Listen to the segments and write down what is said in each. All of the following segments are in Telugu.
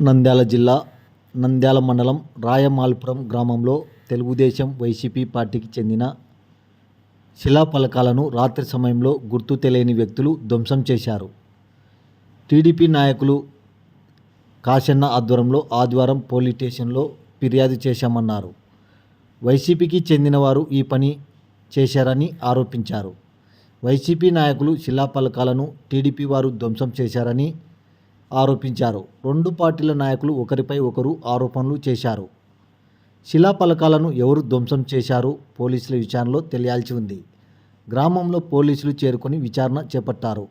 నంద్యాల జిల్లా నంద్యాల మండలం రాయమాల్పురం గ్రామంలో తెలుగుదేశం వైసీపీ పార్టీకి చెందిన శిలాఫలకాలను రాత్రి సమయంలో గుర్తు తెలియని వ్యక్తులు ధ్వంసం చేశారు. టీడీపీ నాయకులు కాశన్న ఆధ్వర్యంలో ఆదివారం పోలీస్ స్టేషన్లో ఫిర్యాదు చేశామన్నారు. వైసీపీకి చెందినవారు ఈ పని చేశారని ఆరోపించారు. వైసీపీ నాయకులు శిలాఫలకాలను టీడీపీ వారు ధ్వంసం చేశారని ఆరోపించారు. రెండు పార్టీల నాయకులు ఒకరిపై ఒకరు ఆరోపణలు చేశారు. శిలాఫలకాలను ఎవరు ధ్వంసం చేశారు పోలీసుల విచారణలో తెలియాల్సి ఉంది. గ్రామంలో పోలీసులు చేరుకొని విచారణ చేపట్టారు.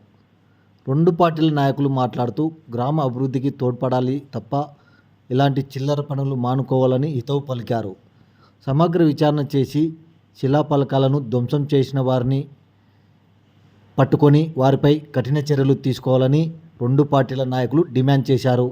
రెండు పార్టీల నాయకులు మాట్లాడుతూ గ్రామ అభివృద్ధికి తోడ్పడాలి తప్ప ఇలాంటి చిల్లర పనులు మానుకోవాలని హితవు పలికారు. సమగ్ర విచారణ చేసి శిలాఫలకాలను ధ్వంసం చేసిన వారిని పట్టుకొని వారిపై కఠిన చర్యలు తీసుకోవాలని రెండు పార్టీల నాయకులు డిమాండ్ చేశారు.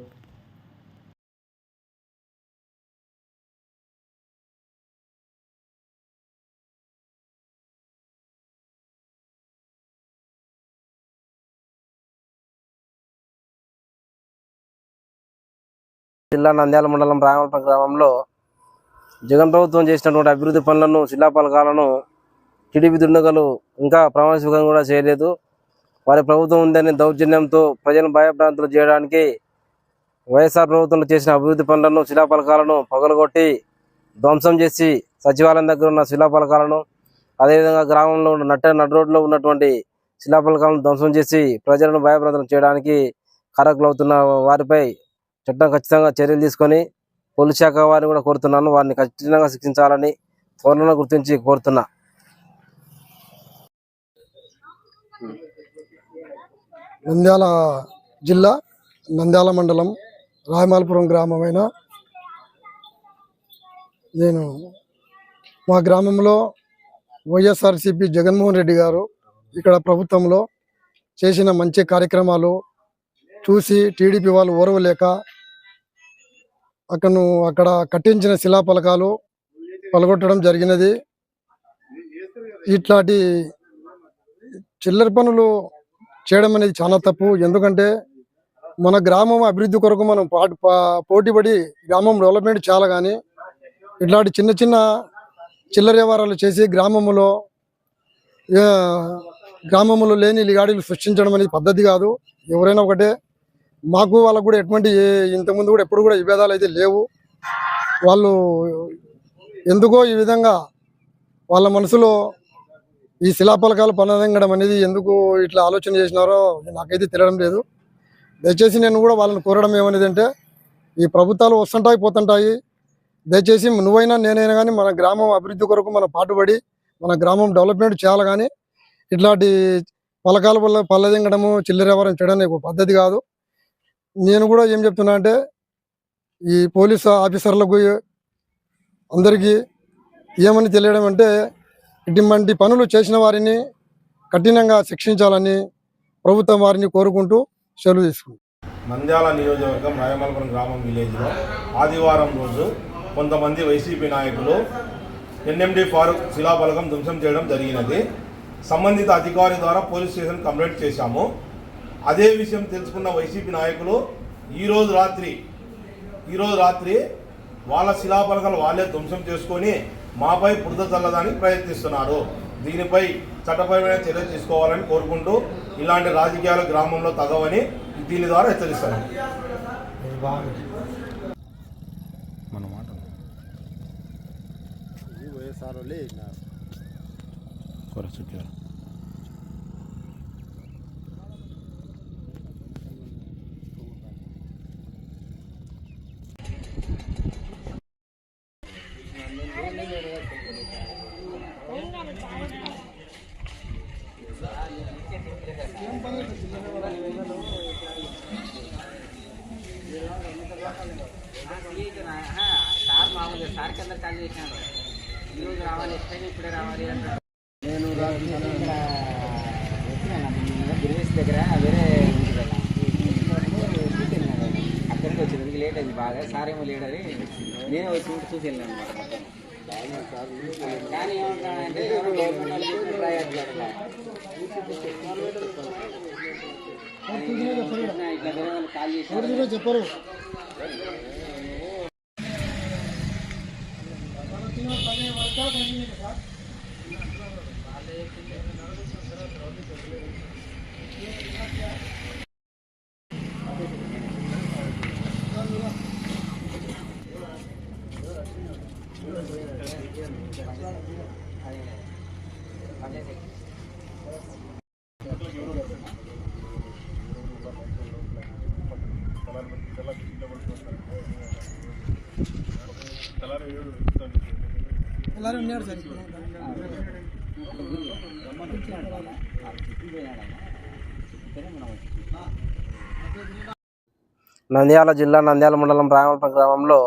జిల్లా నంద్యాల మండలం రామపల్లి గ్రామంలో జగన్ ప్రభుత్వం చేసినటువంటి అభివృద్ధి పనులను శిలాఫలకాలను టీడీపీ దుండగలు ఇంకా ప్రామాణికంగా కూడా చేయలేదు. వారి ప్రభుత్వం ఉందని దౌర్జన్యంతో ప్రజలను భయభ్రాంతులు చేయడానికి వైఎస్ఆర్ ప్రభుత్వంలో చేసిన అభివృద్ధి పనులను శిలాఫలకాలను పగలగొట్టి ధ్వంసం చేసి సచివాలయం దగ్గర ఉన్న శిలాఫలకాలను అదేవిధంగా గ్రామంలో ఉన్న నట్ట నడు రోడ్లో ఉన్నటువంటి శిలాఫలకాలను ధ్వంసం చేసి ప్రజలను భయభ్రాంతులు చేయడానికి కారకులవుతున్న వారిపై చట్టం ఖచ్చితంగా చర్యలు తీసుకొని పోలీస్ శాఖ వారిని కూడా కోరుతున్నాను. వారిని ఖచ్చితంగా శిక్షించాలని త్వరలో గుర్తించి కోరుతున్నా. నంద్యాల జిల్లా నంద్యాల మండలం రాయమాలపురం గ్రామమైన నేను మా గ్రామంలో వైఎస్ఆర్సిపి జగన్మోహన్ రెడ్డి గారు ఇక్కడ ప్రభుత్వంలో చేసిన మంచి కార్యక్రమాలు చూసి టీడీపీ వాళ్ళు ఓర్వలేక అక్కను అక్కడ కట్టించిన శిలాఫలకాలు పలగొట్టడం జరిగినది. ఇట్లాంటి చిల్లర పనులు చేయడం అనేది చాలా తప్పు. ఎందుకంటే మన గ్రామం అభివృద్ధి కొరకు మనం పాటు పా- పోటీపడి గ్రామం డెవలప్మెంట్ చాలా కానీ ఇట్లాంటి చిన్న చిన్న చిల్లర వ్యవహారాలు చేసి గ్రామంలో గ్రామంలో లేని లిగాడీలు సృష్టించడం అనేది పద్ధతి కాదు. ఎవరైనా ఒకటే మాకు వాళ్ళకు కూడా ఎటువంటి ఇంతకుముందు కూడా ఎప్పుడు కూడా విభేదాలు అయితే లేవు. వాళ్ళు ఎందుకో ఈ విధంగా వాళ్ళ మనసులో ఈ శిలాఫలకాలు పనదంగడం అనేది ఎందుకు ఇట్లా ఆలోచన చేసినారో నాకైతే తెలియడం లేదు. దయచేసి నేను కూడా వాళ్ళని కోరడం ఏమనేది అంటే ఈ ప్రభుత్వాలు వస్తుంటాయి పోతుంటాయి. దయచేసి నువ్వైనా నేనైనా కానీ మన గ్రామం అభివృద్ధి కొరకు మన పాటుపడి మన గ్రామం డెవలప్మెంట్ చేయాలి కానీ ఇట్లాంటి పలకాల వల్ల పల్లెదింగడము చిల్లర వ్యవహారం చేయడం ఒక పద్ధతి కాదు. నేను కూడా ఏం చెప్తున్నా అంటే ఈ పోలీసు ఆఫీసర్లకు అందరికీ ఏమని తెలియడం అంటే ఇటువంటి పనులు చేసిన వారిని కఠినంగా శిక్షించాలని ప్రభుత్వం వారిని కోరుకుంటూ సెలవు తీసుకుంటాం నంద్యాల నియోజకవర్గం రాయమలపురం గ్రామం విలేజ్లో ఆదివారం రోజు కొంతమంది వైసీపీ నాయకులు ఎన్ఎండి ఫారూక్ శిలాఫలకం ధ్వంసం చేయడం జరిగినది. సంబంధిత అధికారి ద్వారా పోలీస్ స్టేషన్ కంప్లైంట్ చేశాము. అదే విషయం తెలుసుకున్న వైసీపీ నాయకులు ఈరోజు రాత్రి ఈరోజు రాత్రి వాళ్ళ శిలాఫలకాలు వాళ్ళే ధ్వంసం చేసుకొని మాపై బురద చల్లడానికి ప్రయత్నిస్తున్నారు. దీనిపై చట్టపరమైన చర్యలు తీసుకోవాలని కోరుకుంటూ ఇలాంటి రాజకీయాలు గ్రామంలో తగవని దీని ద్వారా హెచ్చరిస్తాను. మన మాట సార్ మామూలుగా సార్ కింద కాల్ చేసినాడు ఈరోజు రావాలి ఇప్పుడే రావాలి అంటాడు నేను బిజినెస్ దగ్గర వేరే అక్కడికి వచ్చింది లేట్ అయింది బాగా సార్ ఏమో లేట్ అని నేనే వచ్చి చూసి వెళ్ళాను అనమాట కానీ ఏమంటానంటే ఎవరో గవర్నమెంట్ వాళ్ళు చేసిన ట్రై అట్లా ఇట్లా వేరే వాళ్ళు కాల్ చేసి చెప్పరు కిలో పదిహేను వరకు పొందింది సార్ అలానే ఉన్నాడు సార్ నంద్యాల జిల్లా నంద్యాల మండలం రామల్ప గ్రామంలో